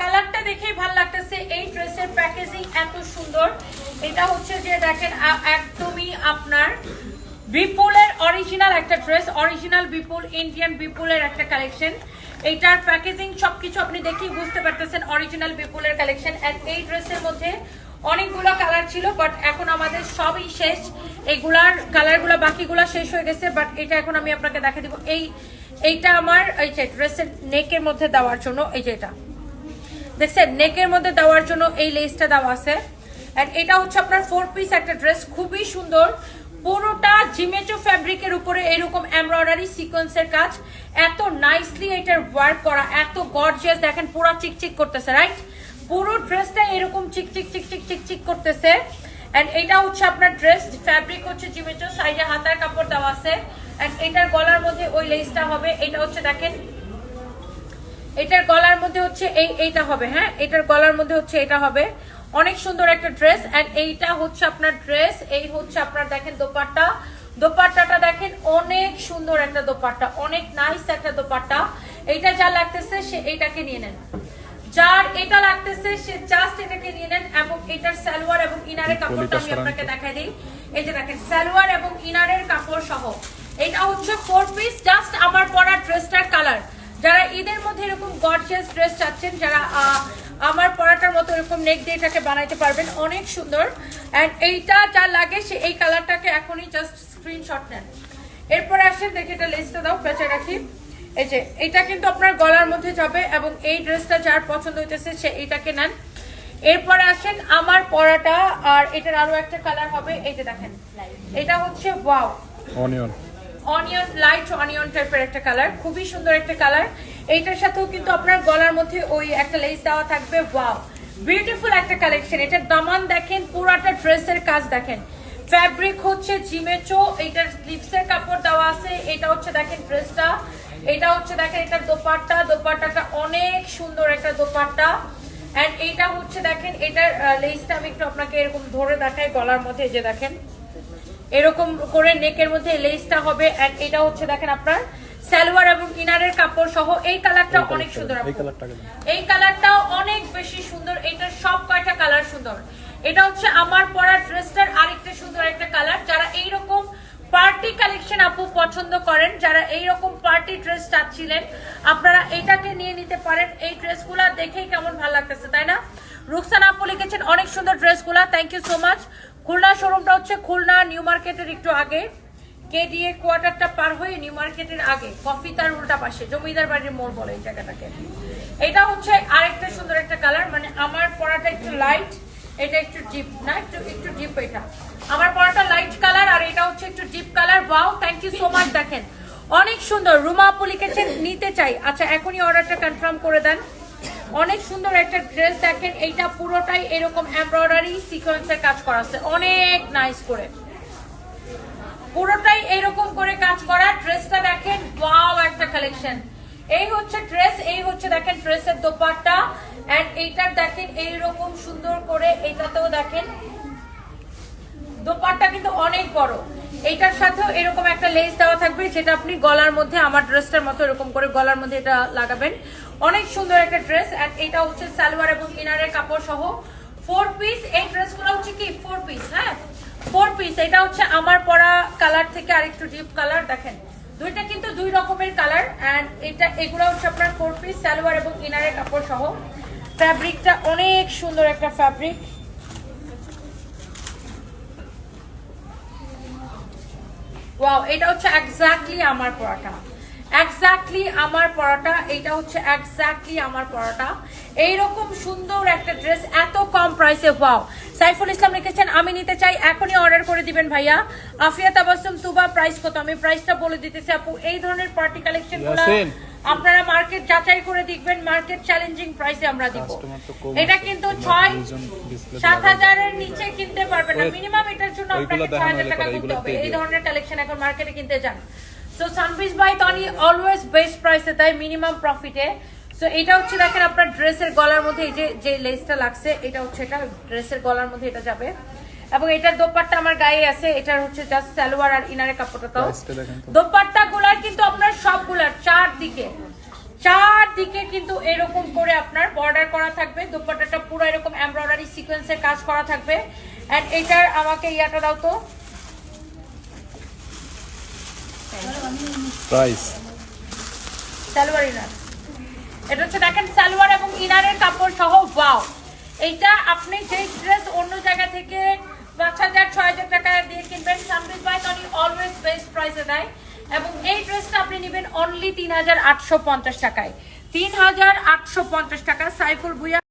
কালারটা দেখেই ভালো লাগতেছে। এই ড্রেসের প্যাকেজিং এত সুন্দর। এটা হচ্ছে যে দেখেন একদমই আপনার বিপুলের অরিজিনাল একটা ড্রেস অরিজিনাল বিপুল ইন্ডিয়ান বিপুলের একটা কালেকশন এইটার প্যাকেজিং সবকিছু আপনি দেখেই বুঝতে পারতেছেন অরিজিনাল বিপুলের কালেকশন এন্ড এই ড্রেসের মধ্যে অনেকগুলো কালার ছিল বাট এখন আমাদের সবই শেষ। এগুলার কালারগুলো বাকিগুলো শেষ হয়ে গেছে বাট এটা এখন আমি আপনাকে দেখা দিব। এই, এইটা আমার, এই যে ড্রেসের নেকের মধ্যে দেওয়ার জন্য, এই যে এটা। দেখছেন, নেকের মধ্যে দেওয়ার জন্য এই লেসটা দেওয়া আছে। এটা হচ্ছে আপনার ফোর পিস একটা ড্রেস খুবই সুন্দর। পুরোটা জিমেচো ফ্যাব্রিকের উপরে এরকম এমব্রয়ডারি সিকোয়েন্সের কাজ। এত নাইসলি এটার ওয়ার্ক করা, এত গর্জিয়াস দেখেন পুরো চিকচিক করতেছে রাইট পুরো ড্রেসটা এরকম চিকচিক চিকচিক চিকচিক করতেছে। এন্ড এটা হচ্ছে আপনার ড্রেস ফ্যাব্রিক হচ্ছে জিমেচো সাইডে হাতার কাপড় দেওয়া আছে। এন্ড এটার গলার মধ্যে ওই লেসটা হবে। এটা হচ্ছে দেখেন এটার গলার মধ্যে হচ্ছে এই এইটা হবে হ্যাঁ? এটার গলার মধ্যে হচ্ছে এটা হবে। অনেক সুন্দর একটা ড্রেস এন্ড এইটা হচ্ছে আপনার ড্রেস এই হচ্ছে আপনার দেখেন দোপাট্টা। দোপাট্টাটা দেখেন অনেক সুন্দর একটা দোপাট্টা অনেক নাইস একটা দোপাট্টা। এইটা যা লাগতেছে সে এইটাকে নিয়ে নেন। যার এটা লাগতেছে সে জাস্ট এটাকে নিয়ে নেন এবং এটার সালোয়ার এবং ইনারের কাপড়টা আমি আপনাকে দেখাই দিই। এই যে দেখেন সালোয়ার এবং ইনারের কাপড় সহ এটা হচ্ছে ফোর পিস জাস্ট আমার পরা ড্রেসটার কালার যারা ঈদের মধ্যে এরকম গর্জিয়াস ড্রেস চাচ্ছেন, যারা আমার পরাটার মতো এরকম নেক দিয়ে এটাকে বানাইতে পারবেন, অনেক সুন্দর। অ্যান্ড এইটা যা লাগে সে, এই কালারটাকে এখনই জাস্ট স্ক্রিনশট নেন। এরপরে আসেন, দেখে এটা লেসটা দাও পেঁচে রাখি। এই যে, এটা কিন্তু আপনার গলার মধ্যে যাবে এবং এই ড্রেসটা যার পছন্দ হইতেছে, সে এইটাকে নেন। এরপরে আসেন, আমার পরাটা, আর এটার আরও একটা কালার হবে, এই যে দেখেন। এটা হচ্ছে wow onion onion light onion টাইপের একটা কালার খুবই সুন্দর একটা কালার এইটার সাথেও কিন্তু আপনার গলার মধ্যে ওই একটা লেস দেওয়া থাকবে ওয়াও বিউটিফুল একটা কালেকশন এটার দামান দেখেন, পুরাটা ড্রেসের কাজ দেখেন। ফ্যাব্রিক হচ্ছে জিমেচো এটার স্লিপসের কাপড় দেওয়া আছে, এটা হচ্ছে দেখেন ড্রেসটা এটা হচ্ছে দেখেন এটার দোপাট্টা, দোপাট্টাটা অনেক সুন্দর একটা দোপাট্টা। এন্ড এইটা হচ্ছে দেখেন, এটার লেসটা আমি একটু আপনাকে এরকম ধরে দেখাই গলার মধ্যে যে দেখেন। এরকম করে নেকের মধ্যে লেসটা হবে এন্ড এটা হচ্ছে দেখেন আপনার সালোয়ার এবং ইনারের কাপড় সহ এই কালারটা অনেক সুন্দর এই। এই কালারটাও অনেক বেশি সুন্দর এটার সব কয়টা কালার সুন্দর? এটা হচ্ছে আমার পরা ড্রেসটার আরেকটা সুন্দর একটা কালার। যারা এইরকম পার্টি কালেকশন আপু পছন্দ করেন যারা এইরকম পার্টি ড্রেস চাচ্ছিলেন আপনারা এটাকে নিয়ে নিতে পারেন। এই ড্রেসগুলা দেখেই কেমন ভালো লাগতেছে তাই না? রুকসানা আপু লিখেছেন অনেক সুন্দর ড্রেসগুলা thank you so much Khulna শোরুমটা হচ্ছে খুলনা, নিউ মার্কেটের একটু আগে। কেডিএ কোয়ার্টারটা পার হয়ে নিউ মার্কেটের আগে, কফি তার উল্টা পাশে, জমিদার বাড়ির মোড় বলে এই জায়গাটাকে। এটা হচ্ছে আরেকটা সুন্দর একটা কালার মানে আমার পরাটা একটু লাইট এটা একটু ডিপ না একটু একটু ডিপ এটা। আমার পরাটা লাইট কালার আর এটা হচ্ছে একটু deep colour wow thank you so much দেখেন। অনেক সুন্দর রুমা আপু লিখেছেন নিতে চাই। আচ্ছা এখনই অর্ডারটা কনফার্ম করে দেন। অনেক সুন্দর একটা ড্রেস দেখেন, এইটা পুরোটাই এরকম এমব্রয়ডারি সিকোয়েন্সের কাজ করা আছে অনেক নাইস করে। পুরোটাই এরকম করে কাজ করা ড্রেসটা দেখেন ওয়াও একটা কালেকশন এই হচ্ছে ড্রেস এই হচ্ছে দেখেন ড্রেসের দোপাট্টা। এন্ড এইটা দেখেন, এইরকম সুন্দর করে, এইটাতেও দেখেন দোপাট্টা কিন্তু অনেক বড়। এইটার সাথেও এরকম একটা লেস দেওয়া থাকবে, যেটা আপনি গলার মধ্যে, আমার ড্রেসটার মতো এরকম করে গলার মধ্যে এটা লাগাবেন। অনেক সুন্দর একটা ড্রেস এন্ড এটা হচ্ছে সালোয়ার এবং ইনারের কাপড় সহ। ফোর পিস এই ড্রেসগুলো হচ্ছে কি? ফোর পিস হ্যাঁ? ফোর পিস এটা হচ্ছে আমার পরা কালার থেকে আরেকটু ডিপ কালার দেখেন। দুইটা কিন্তু দুই রকমের কালার এন্ড এটা, এগুলো হচ্ছে আপনার ফোর পিস সালোয়ার এবং ইনারের কাপড় সহ। ফ্যাব্রিকটা অনেক সুন্দর একটা ফ্যাব্রিক ওয়াও এটা হচ্ছে এক্স্যাক্টলি আমার পরাটা। এক্স্যাক্টলি আমার পরাটা, এটা হচ্ছে এক্স্যাক্টলি আমার পরাটা। এইরকম সুন্দর একটা ড্রেস এত কম প্রাইসে ওয়াও সাইফুল ইসলাম লিখেছেন, আমি নিতে চাই, এখনই অর্ডার করে দিবেন ভাইয়া। আফিয়া তাবাসুম তুবা প্রাইস কত? আমি প্রাইসটা বলে দিতেছি আপু, এই ধরনের পার্টি কালেকশন ইয়াসিন। আপনারা মার্কেট যাচাই করে দেখবেন মার্কেট চ্যালেঞ্জিং প্রাইসে আমরা দিব। এটা কিন্তু ছয় সাত হাজারের নিচে কিনতে পারবেন না। মিনিমাম এটার জন্য আপনাকে ছয় হাজার টাকা পরে হবে। এই ধরনের কালেকশন এখন মার্কেটে কিনতে যান। সো সানবিজ বাই তনি অলওয়েজ বেস্ট প্রাইসে তাই মিনিমাম প্রফিটে সো এটা হচ্ছে দেখেন আপনার ড্রেসের গলার মধ্যে এই যে যে লেসটা লাগছে এটা হচ্ছে এটা ড্রেসের গলার মধ্যে এটা যাবে। এবং এটার দোপাট্টা আমার গায়ে আছে এটার হচ্ছে জাস্ট সালোয়ার আর ইনারের কাপড়টা তো। দোপাট্টা গুলার কিন্তু আপনার সবগুলার চার দিকে চারদিকে কিন্তু এরকম করে আপনার বর্ডার করা থাকবে দোপাট্টাটা পুরো এরকম এমব্রয়ডারি সিকোয়েন্সের কাজ করা থাকবে। এন্ড এটার আমাকে ইয়াটা দাও তো। Price salwar inner. এটা হচ্ছে দেখেন সালোয়ার এবং ইনারের কাপড় সহ ওয়াও এইটা আপনি যেই ড্রেস অন্য জায়গা থেকে পাঁচ হাজার হাজার অলওয়েজ দেয় এবং এই ড্রেসটা আপনি নেবেন অনলি তিন হাজার আটশো পঞ্চাশ টাকায়। তিন হাজার আটশো পঞ্চাশ টাকা, সাইফুল ভুইয়া